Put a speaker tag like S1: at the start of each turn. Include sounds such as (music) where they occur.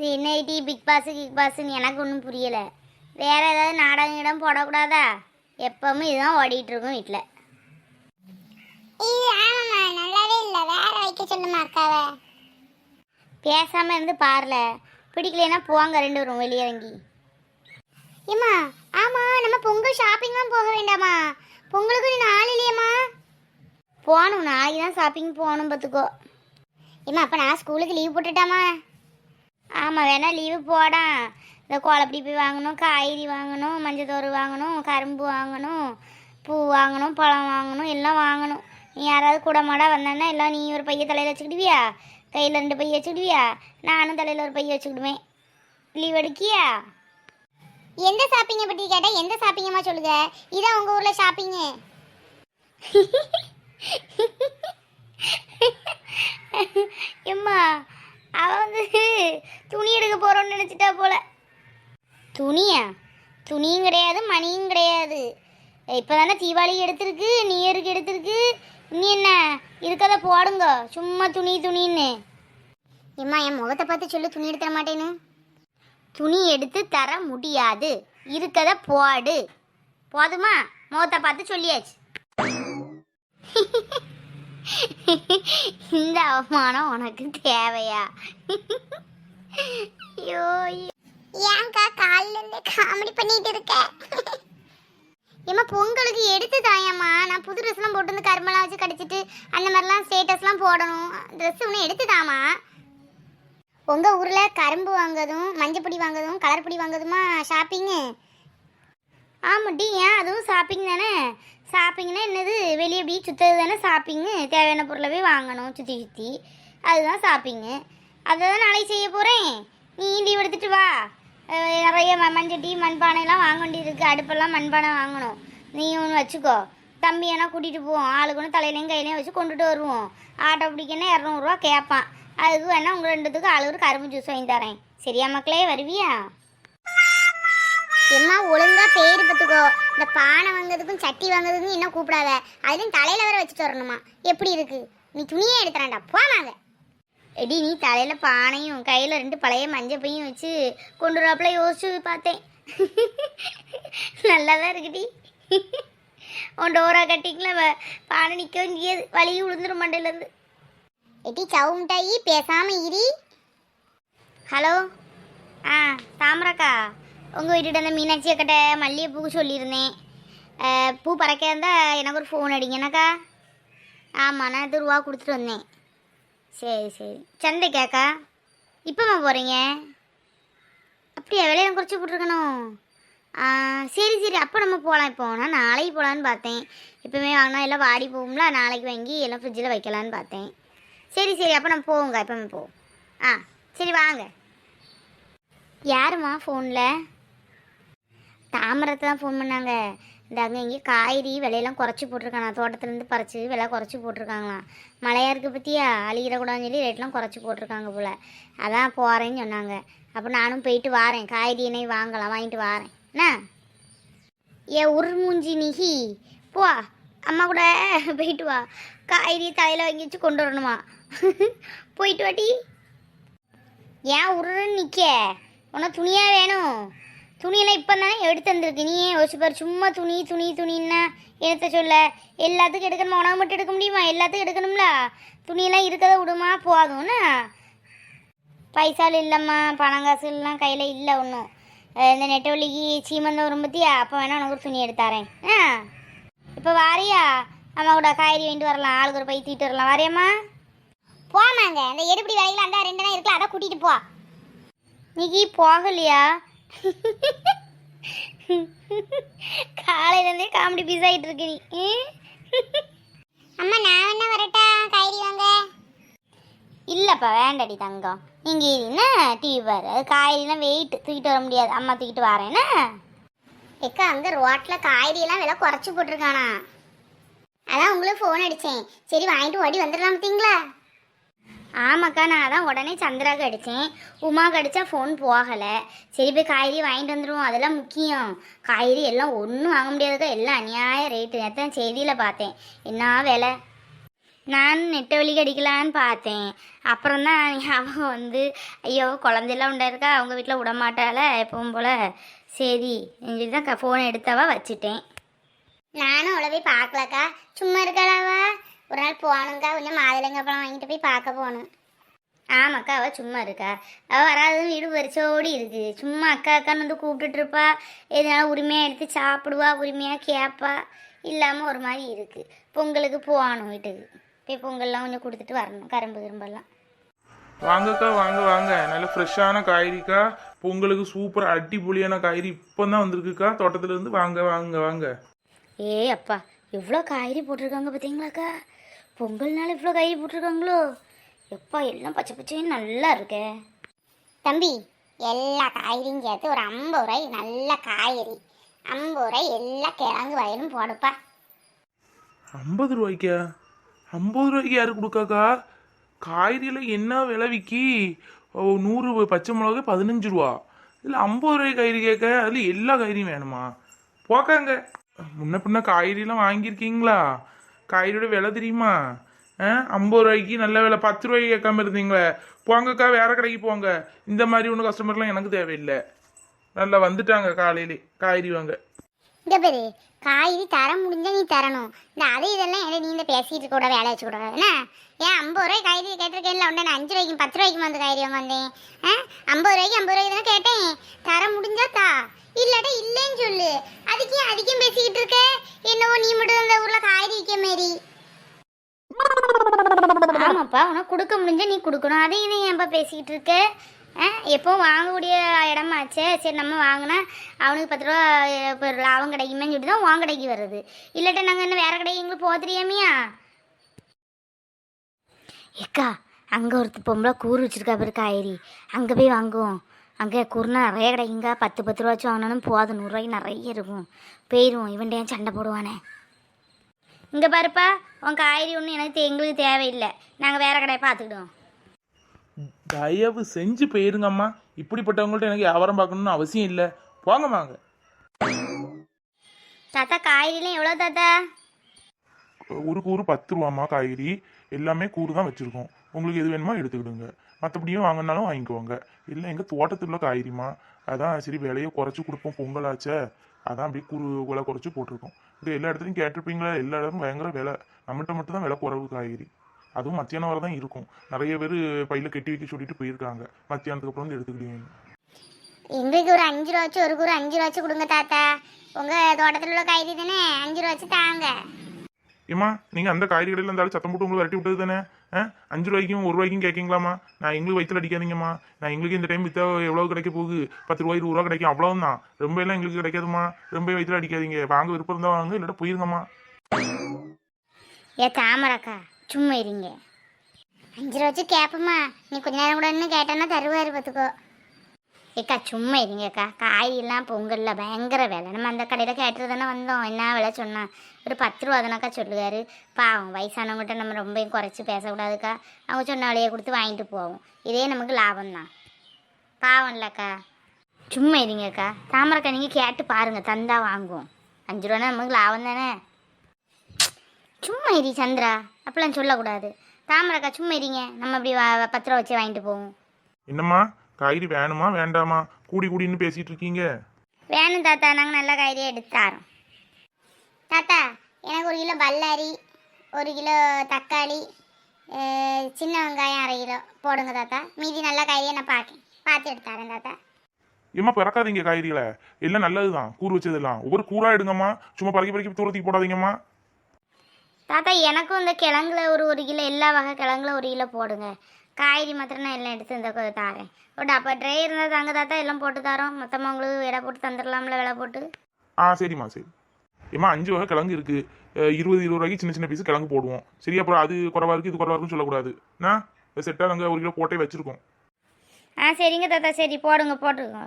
S1: இது என்ன ID Bigg Boss kick பாஸ்ன்னு எனக்கு ஒன்றும் புரியலை. வேற ஏதாவது நாடகம் இடம் போடக்கூடாதா? எப்பவும் இதுதான் ஓடிட்டு இருக்கும் வீட்டில்
S2: இது ஆமாம்மா. நல்லாவே இல்லை. வேற வைக்க சொல்லுமா அக்காவை?
S1: பேசாமல் இருந்து பாருல. பிடிக்கலைன்னா போவாங்க ரெண்டு பேரும் வெளியே இறங்கி.
S2: ஏம்மா ஆமா நம்ம பொங்கல் ஷாப்பிங்லாம் போக வேண்டாமா? பொங்கலுக்கு நீ நாள் இல்லையம்மா?
S1: போகணும். நாளைக்கு தான் ஷாப்பிங் போகணும் பார்த்துக்கோ
S2: ஏம்மா அப்போ நான் ஸ்கூலுக்கு லீவ் போட்டுட்டாமா?
S1: ஆமாம் வேணா லீவு போடா. இந்த கோலப்படி போய் வாங்கணும் காய்கறி வாங்கணும் மஞ்சத்தோறு வாங்கணும் கரும்பு வாங்கணும் பூ வாங்கணும் பழம் வாங்கணும் எல்லாம் வாங்கணும். நீ யாராவது கூட மாடா வந்தான்னா எல்லாம் நீ ஒரு பைய தலையில் வச்சுக்கிடுவியா? கையில் ரெண்டு பைய வச்சுக்கிடுவியா? நானும் தலையில் ஒரு பைய வச்சுக்கிடுவேன். லீவ் எடுக்கியா?
S2: எந்த ஷாப்பிங்கை பற்றி கேட்டால் எந்த ஷாப்பிங்கம்மா சொல்லுங்க? இதான் உங்கள் ஊரில் ஷாப்பிங்கு
S1: எம்மா அவ வந்து துணி எடுக்க போறோம்னு நினைச்சிட்டா போல துணியா துணியும் கிடையாது மணியும் கிடையாது. இப்போதானே தீபாவளி எடுத்திருக்கு நியூ இயருக்கு எடுத்திருக்கு. நீ என்ன? இருக்கதை போடுங்க. சும்மா துணி துணின்னு.
S2: ஏம்மா என் முகத்தை பார்த்து சொல்லு துணி எடுத்துட மாட்டேன்னு.
S1: துணி எடுத்து தர முடியாது. இருக்கதை போடு. போதுமா? முகத்தை பார்த்து சொல்லியாச்சு. (laughs) இந்த அவமானம் உனக்கு தேவையா (laughs) ஐயோ ஐயோ.
S2: ஏன்க்கா காலில இருந்து காமெடி பண்ணிட்டு இருக்க.
S1: ஏம்மா பொங்கலுக்கு எடுத்து தாயம்மா. நான் புது ட்ரெஸ்லாம் போட்டு வந்து கரும்பெல்லாம் வச்சு கடிச்சிட்டு அந்த மாதிரிலாம் ஸ்டேட்டஸ்லாம் போடணும். ட்ரெஸ் ஒன்று எடுத்து தாமா உங்கள் ஊரில் கரும்பு வாங்குறதும் மஞ்சப்பொடி வாங்குறதும் கலர் பொடி வாங்குறதுமா ஷாப்பிங்கு ஆமாட்டி ஏன்? அதுவும் ஷாப்பிங் தானே? ஷாப்பிங்னா என்னது? வெளியே எப்படி சுற்றுறது தானே ஷாப்பிங்கு தேவையான பொருளை போய் வாங்கணும் சுற்றி சுற்றி அதுதான் ஷாப்பிங்கு அதை தான் நாளைக்கு செய்ய போகிறேன் நீ லீவ் எடுத்துகிட்டு வா? நிறைய ம- மண்சட்டி மண்பானைலாம் வாங்க வேண்டியது இருக்குது அடுப்பெல்லாம் மண்பானை வாங்கணும். நீ ஒன்று வச்சுக்கோ. தம்பி வேணா கூட்டிகிட்டு போவோம் ஆளுக்குன்னு தலையிலையும் கையிலையும் வச்சு கொண்டுட்டு வருவோம். ஆட்டோ பிடிக்கன்னா இரநூறுவா கேட்பான். அதுக்கு வேணா உங்கள் ரெண்டுத்துக்கும் ஆளு கரும்பு ஜூஸ் வாங்கி தரேன். சரியா மக்களே வருவியா?
S2: எம்மா ஒழுங்கா பேர் பத்துக்கோ. இந்த பானை வாங்குறதுக்கும் சட்டி வாங்குறதுக்கும் இன்னும் கூப்பிடாத? அதுலயும் தலையில வேற வச்சுட்டு வரணுமா? எப்படி இருக்கு? நீ துணியே எடுத்துறான்டா. போனாங்க
S1: எடி நீ தலையில் பானையும் கையில் ரெண்டு பழைய மஞ்சப்பையும் வச்சு கொண்டு வராப்புல யோசிச்சு பார்த்தேன். நல்லா தான் இருக்குடி. உன் டோரா கட்டிங்களா பானை நிற்க இங்கேயே வலி விழுந்துரும் மண்டையிலேருந்து.
S2: எட்டி சவு மிட்டாயி பேசாமல் இரி.
S1: ஹலோ? ஆ தாமரக்கா உங்கள் வீட்டுகிட்ட அந்த மீனாட்சி அக்கிட்ட மல்லிகைப்பூக்கு சொல்லியிருந்தேன். பூ பறக்க இருந்தால் எனக்கு ஒரு ஃபோன் அடிங்கனாக்கா ஆமாம் நான் இது ரூபா கொடுத்துட்டு வந்தேன். சரி சரி. சந்தைக்காக்கா இப்போம்மா போகிறீங்க அப்படியா விலையை குறைச்சி போட்டிருக்கணும். சரி சரி. அப்போ நம்ம போகலாம் இப்போ நான் நாளைக்கு போகலான்னு பார்த்தேன். எப்போவுமே வாங்கினா எல்லாம் வாடி போகும்ல. நாளைக்கு வாங்கி எல்லாம் ஃப்ரிட்ஜில் வைக்கலான்னு பார்த்தேன். சரி சரி. அப்போ நம்ம போவோங்க எப்போவுமே போவோம் ஆ சரி வாங்க. யாரும்மா ஃபோனில் தாமரத்தை தான் ஃபோன் பண்ணாங்க. இந்த அங்கே இங்கே காய்கறி விலையெல்லாம் குறைச்சி போட்டிருக்காங்க. தோட்டத்துலேருந்து பறிச்சு விலை குறைச்சி போட்டிருக்காங்களாம். மழையாக இருக்குது பற்றியா அழிகிறக்கூடாதுன்னு சொல்லி ரேட்லாம் குறைச்சி போட்டிருக்காங்க போல். அதான் போகிறேன்னு சொன்னாங்க. அப்போ நானும் போயிட்டு வாரேன். காய்கறி எண்ணெய் வாங்கலாம் வாங்கிட்டு வாரேன். என்ன? ஏ உருமூஞ்சி நிகி. போ அம்மா கூட போயிட்டு வா. காய்கறி தலையில் வாங்கி வச்சு கொண்டு வரணுமா? போயிட்டு வாட்டி ஏன் உருன்னு நிற்க உனக்கு துணியாக வேணும். துணியெல்லாம் இப்போ தானே எடுத்து வந்திருக்கு. நீ ஏன் யோசிச்சு பாரு. சும்மா துணி துணி துணின்னா என்னத்த சொல்ல? எல்லாத்துக்கும் எடுக்கணுமா? உனக்கு மட்டும் எடுக்க முடியுமா? எல்லாத்துக்கும் எடுக்கணும்ல? துணியெல்லாம் இருக்கதை விடுமா? போதும்னா பைசாலும் இல்லைம்மா. பணம் காசு எல்லாம் கையில் இல்லை ஒன்றும் இந்த நெட்டவள்ளிக்கு சீமந்தம் வரும் பற்றியா அப்போ வேணா உனக்கு ஒரு துணி எடுத்தாரேன் ஆ இப்போ வாரியா? அம்மா கூட காய்கறி வாங்கிட்டு வரலாம். ஆளுக்கு ஒரு பை தூக்கிட்டு வரலாம். வாரியம்மா.
S2: போமாங்க இந்த எடுப்படி வேலையில அந்த ரெண்டு நாள் இருக்கலாம் அதை கூட்டிகிட்டு போ.
S1: நீக்கி போகலையா? (laughs) காலையிலேருந்தே காமெடி பீஸ் ஆகிட்டு இருக்கு நீ?
S2: அம்மா நான் என்ன வரட்டா? காய்கறி வாங்க.
S1: இல்லைப்பா வேண்டாடி தங்கம். நீங்கள் என்ன டிவி பாரு? அது காய்கறிலாம் வெயிட் தூக்கிட்டு வர முடியாது. அம்மா தூக்கிட்டு வரேன்னா
S2: ஏக்கா அங்க ரோட்ல காய்கறி எல்லாம் விலை குறைச்சு போட்டிருக்கானா. அதான் உங்களுக்கு ஃபோன் அடிச்சேன். சரி வாங்கிட்டு ஓடி வந்துடலாம் பார்த்தீங்களா
S1: ஆமாக்கா நான் அதான் உடனே சந்திராக்கு அடித்தேன் உமாக்கு அடித்தா ஃபோன் போகலை. சரி போய் காய்கறி வாங்கிட்டு வந்துடுவோம் அதெல்லாம் முக்கியம். காய்கறி எல்லாம் ஒன்றும் வாங்க முடியாதுக்கா. எல்லாம் அநியாய ரேட்டு நேற்று செய்தியில் பார்த்தேன். என்ன விலை? நான் நெட்டை வலி கடிக்கலான்னு பார்த்தேன். அப்புறம் தான் ஞாபகம் வந்து ஐயோ குழந்தையெல்லாம் உண்டா இருக்கா அவங்க வீட்டில் விடமாட்டால எப்பவும் போல். சரி சொல்லி தான் ஃபோனை எடுத்தவா வச்சுட்டேன்.
S2: நானும் அவ்வளோ பார்க்கலக்கா. சும்மா இருக்காளாவா? ஒரு நாள் போகணுங்க்கா கொஞ்சம் மாதுளங்க பழம் வாங்கிட்டு போய் பார்க்க போகணும்.
S1: ஆமாக்கா அவள் சும்மா இருக்கா. அவள் வராதுன்னு வீடு வரிசோடி இருக்கு. சும்மா அக்கா அக்கான்னு வந்து கூப்பிட்டுட்டு இருப்பா. எதனால உரிமையாக எடுத்து சாப்பிடுவா உரிமையாக கேட்பா இல்லாமல் ஒரு மாதிரி இருக்கு. பொங்கலுக்கு போகணும் வீட்டுக்கு. போய் பொங்கல்லாம் கொஞ்சம் கொடுத்துட்டு வரணும் கரும்பு கிரும்பெல்லாம்.
S3: வாங்கக்கா வாங்க வாங்க. நல்ல ஃப்ரெஷ்ஷான காய்கறிக்கா. பொங்கலுக்கு சூப்பர் அடிப்பொலியான காய்கறி இப்போ தான் வந்திருக்குக்கா. தோட்டத்துல இருந்து வாங்க வாங்க வாங்க.
S1: ஏய் அப்பா எவ்வளோ காய்கறி போட்டிருக்காங்க பார்த்தீங்களாக்கா பொங்கல்னால இவ்வளோ காய்கறி போட்டிருக்காங்களோ? எப்பா எல்லாம் பச்சை பச்சையும் நல்லா இருக்கே.
S2: தம்பி எல்லா காய்கறியும் சேர்த்து ஒரு ஐம்பது ரூபாய் நல்ல காய்கறி. ஐம்பது ரூபாய் எல்லா கிழங்கு வயலும் போடுப்பா.
S3: ஐம்பது ரூபாய்க்கா? ஐம்பது ரூபாய்க்கு யாரு கொடுக்காக்கா? காய்கறியில் என்ன விலை விக்கி? ஓ, நூறு பச்சை மிளகா பதினஞ்சு ரூபா. இதில் ஐம்பது ரூபாய் காய்கறி கேட்க அதில் எல்லா காய்கறியும் வேணுமா? போக்காங்க முன்ன பின்ன காய்கறிலாம் வாங்கியிருக்கீங்களா? காய்கறியோட விலை தெரியுமா? ஆ ஐம்பது ரூபாய்க்கு நல்ல விலை. பத்து ரூபாய்க்கு கேட்காம இருந்தீங்களே. போங்கக்கா வேற கடைக்கு போங்க. இந்த மாதிரி ஒன்றும் கஸ்டமர்லாம் எனக்கு தேவையில்லை. நல்லா வந்துட்டாங்க காலையிலே. காய்கறி வாங்க.
S2: இந்த பேரு காய்கறி தர முடிஞ்சா நீ தரணும். இந்த அது இதெல்லாம் எதை நீ இந்த பேசிட்டு கூட வேலை வச்சு கூட. என்ன? ஏன் ஐம்பது ரூபாய் காய்கறி கேட்டிருக்கேன்ல உடனே நான் அஞ்சு ரூபாய்க்கு பத்து ரூபாய்க்கு வந்து காய்கறி வந்தேன். ஆ? ஐம்பது ரூபாய்க்கு ஐம்பது ரூபாய்க்கு தானே கேட்டேன். தர முடிஞ்சா தா. இல்லாட்டா இல்லைன்னு சொல்லு. அதுக்கே அதிகம் பேசிக்கிட்டு இருக்க. என்னவோ நீ மட்டும் இந்த ஊர்ல காய்கறி விற்க மாரி
S1: ஆமாப்பா உனக்கு கொடுக்க முடிஞ்ச நீ கொடுக்கணும். அதையும் இதையும் ஏன்ப்பா பேசிக்கிட்டு இருக்க? எப்போ வாங்கக்கூடிய இடமாச்சே சரி நம்ம வாங்கினா அவனுக்கு பத்து ரூபா இப்போ லாபம் கிடைக்குமேன்னு சொல்லிட்டு தான் உன் கடைக்கு வருது இல்லாட்டா நாங்கள் என்ன வேற கடைக்கு எங்களுக்கு போக தெரியாமையா? ஏக்கா அங்கே ஒருத்த பொம்பளை கூறு வச்சிருக்கா பேர் காய்கறி. அங்கே போய் வாங்குவோம். அங்கே கூறுனா நிறைய கிடைக்குங்க பத்து பத்து ரூபா வச்சு வாங்கினாலும் போதும் நூறுரூவாய்க்கு நிறைய இருக்கும். போயிடுவோம் இவன்டே ஏன் சண்டை போடுவானே? இங்கே பாருப்பா உன் காய்கறி ஒன்றும் எனக்கு தே- எங்களுக்கு தேவையில்லை. நாங்கள் வேற கடையை பார்த்துக்கிடுவோம்.
S3: தயவு செஞ்சு போயிருங்கம்மா. இப்படிப்பட்டவங்கள்ட்ட எனக்கு வியாபாரம் பார்க்கணும்னு அவசியம் இல்லை. போங்கம்மாங்க
S1: தாத்தா காய்கறிலாம் எவ்வளோ தாத்தா?
S3: ஒரு கூறு பத்து ரூபாம்மா காய்கறி. எல்லாமே கூறு தான் வச்சுருக்கோம். உங்களுக்கு எது வேணுமோ எடுத்துக்கிடுங்க. மற்றபடியும் வாங்கினாலும் வாங்கிக்குவாங்க இல்லை எங்கள் தோட்டத்தில் காய்கறிமா அதான் சரி விலையை குறைச்சி கொடுப்போம் பொங்கலாச்சே. அதான் அப்படியே குரு விலை குறைச்சி போட்டிருக்கோம். இது எல்லா இடத்துலையும் கேட்டிருப்பீங்களா எல்லா இடமும் பயங்கர விலை. நம்மகிட்ட மட்டும் தான் விலை குறைவு காய்கறி. அதுவும் மத்தியானம் வரை தான் இருக்கும். நிறைய பேர் பையில கட்டி வைக்க சொல்லிட்டு போயிருக்காங்க. மத்தியானத்துக்கு அப்புறம் வந்து எடுத்துக்கிடுவீங்க
S2: எங்களுக்கு ஒரு அஞ்சு ரூபாச்சும் வச்சு ஒரு அஞ்சு ரூபாச்சும் கொடுங்க தாத்தா. உங்க தோட்டத்தில் உள்ள காய்கறி தானே? அஞ்சு ரூபாச்சும் தாங்க.
S3: ஏம்மா நீங்கள் அந்த காய்கறி கடையில் இருந்தாலும் சத்தம் போட்டு உங்களுக்கு விரட்டி விட்டது தானே? அஞ்சு ரூபாய்க்கும் ஒரு ரூபாய்க்கும் கேட்கீங்களாம்மா? நான் எங்களுக்கு வயிற்றுல அடிக்காதீங்கம்மா. நான் எங்களுக்கு இந்த டைம் வித்தா எவ்வளோ கிடைக்க போகுது? பத்து ரூபாய் இருபது ரூபா கிடைக்கும். அவ்வளோதான் ரொம்ப எல்லாம் எங்களுக்கு கிடைக்காதும்மா. ரொம்ப வயிற்றுல அடிக்காதீங்க. வாங்க விருப்பம் இருந்தால் வாங்க இல்லாட்டா போயிருங்கம்மா.
S1: ஏ தாமரக்கா சும்மா இருங்க.
S2: அஞ்சு ரூபாச்சும் வச்சு நீ கொஞ்ச நேரம் கூட இன்னும் கேட்டேன்னா தருவாரு பார்த்துக்கோ.
S1: ஏக்கா சும்மா இருங்கக்கா. காய்கறிலாம் பொங்கலில் பயங்கர விலை. நம்ம அந்த கடையில் கேட்டு தானே வந்தோம். என்ன விலை சொன்னான் ஒரு பத்து ரூபா தானக்கா சொல்லுவார். பாவம் வயசானவங்ககிட்ட நம்ம ரொம்பவும் குறைச்சி பேசக்கூடாதுக்கா. அவங்க சொன்ன விலையை கொடுத்து வாங்கிட்டு போவோம். இதே நமக்கு லாபம் தான். பாவம் இல்லைக்கா. சும்மா இருங்கக்கா. தாமரக்கா நீங்கள் கேட்டு பாருங்கள் தந்தா வாங்குவோம். அஞ்சு ரூபானா நமக்கு லாபம் தானே? சும்மா இரி சந்திரா. அப்படிலாம் சொல்லக்கூடாது. தாமரக்கா சும்மா இருங்க. நம்ம இப்படி பத்து ரூபா வச்சு வாங்கிட்டு போவோம்.
S3: என்னம்மா? காய்கறி வேணுமா வேண்டாமா? கூடி கூடின்னு பேசிட்டு இருக்கீங்க.
S1: வேணும் தாத்தா. நாங்கள் நல்ல காய்கறியாக எடுத்து தரோம்.
S2: தாத்தா எனக்கு ஒரு கிலோ பல்லாரி ஒரு கிலோ தக்காளி அஹ், சின்ன வெங்காயம் அரை கிலோ போடுங்க தாத்தா. மீதி நல்ல காய்கறியை நான் பார்க்கேன். பார்த்து எடுத்து தரேன் தாத்தா.
S3: ஏம்மா பிறக்காதீங்க காய்கறிகளை. எல்லாம் நல்லதுதான். கூறு வச்சதெல்லாம். ஒவ்வொரு கூறா எடுங்கம்மா. சும்மா பறக்கி பறக்கி தூரத்துக்கு போடாதீங்கம்மா.
S1: தாத்தா எனக்கும் இந்த கிழங்குல ஒரு ஒரு கிலோ எல்லா வகை கிழங்குல ஒரு கிலோ போடுங்க. காய்கறி மாத்திரம் நான் எல்லாம் எடுத்து இந்த தாரேன். ஒரு டப்பா ட்ரே இருந்தால் தாங்க தாத்தா எல்லாம் போட்டு தரோம். மொத்தமாக உங்களுக்கு விலை போட்டு தந்துடலாம்ல விலை போட்டு?
S3: ஆ சரிம்மா சரி. ஏம்மா அஞ்சு வகை கிழங்கு இருக்கு. இருபது இருபது ரூபாய்க்கு சின்ன சின்ன பீஸ் கிழங்கு போடுவோம். சரி அப்புறம் அது குறவா இருக்கு இது குறவா இருக்குன்னு சொல்லக்கூடாது. நான் செட்டாக நாங்கள் ஒரு கிலோ போட்டே வச்சிருக்கோம்.
S1: ஆ சரிங்க தாத்தா. சரி போடுங்க போட்டுருங்க